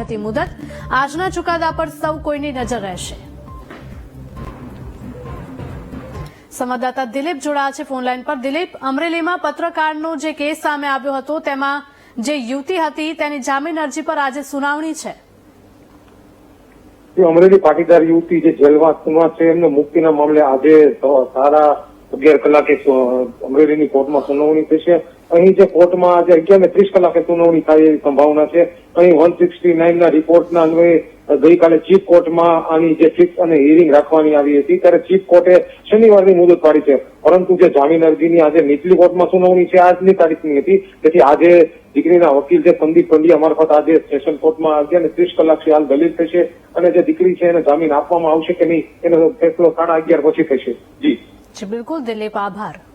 હતી મુદત. આજના ચુકાદા પર સૌ કોઈની નજર રહેશે. સંવાદદાતા દિલીપ જોડાયા છે ફોનલાઈન પર. દિલીપ, અમરેલીમાં પત્રકારનો જે કેસ સામે આવ્યો હતો, તેમાં જે યુવતી હતી, તેની જામીન અરજી પર આજે સુનાવણી છે. અમરેલી પાટીદાર યુવતી જે જેલમાં છે, એમને મુક્તિના મામલે આજે સ- સાડા અગિયાર કલાકે અમરેલીની કોર્ટમાં સુનાવણી થશે. અહીં જે કોર્ટમાં આજે અગિયાર ને ત્રીસ કલાકે સુનાવણી થાય એવી સંભાવના છે. અહીં વન સિક્સટી નાઇનના રિપોર્ટના અન્વયે ગઈકાલે ચીફ કોર્ટમાં આની જે ફિક્સ અને હિયરિંગ રાખવાની આવી હતી, ત્યારે ચીફ કોર્ટે શનિવારની મુદત પાડી છે. પરંતુ જે જામીન અરજીની આજે નીચલી કોર્ટમાં સુનાવણી છે, આજની તારીખની હતી. તેથી આજે દીકરીના વકીલ જે સંદીપ પંડ્યા મારફત આજે સેશન કોર્ટમાં અગિયાર ને ત્રીસ કલાક હાલ દલીલ થશે. અને જે દીકરી છે, એને જામીન આપવામાં આવશે કે નહીં, એનો ફેસલો સાડા અગિયાર પછી થશે. જી. જી બિલકુલ દિલીપ આભાર.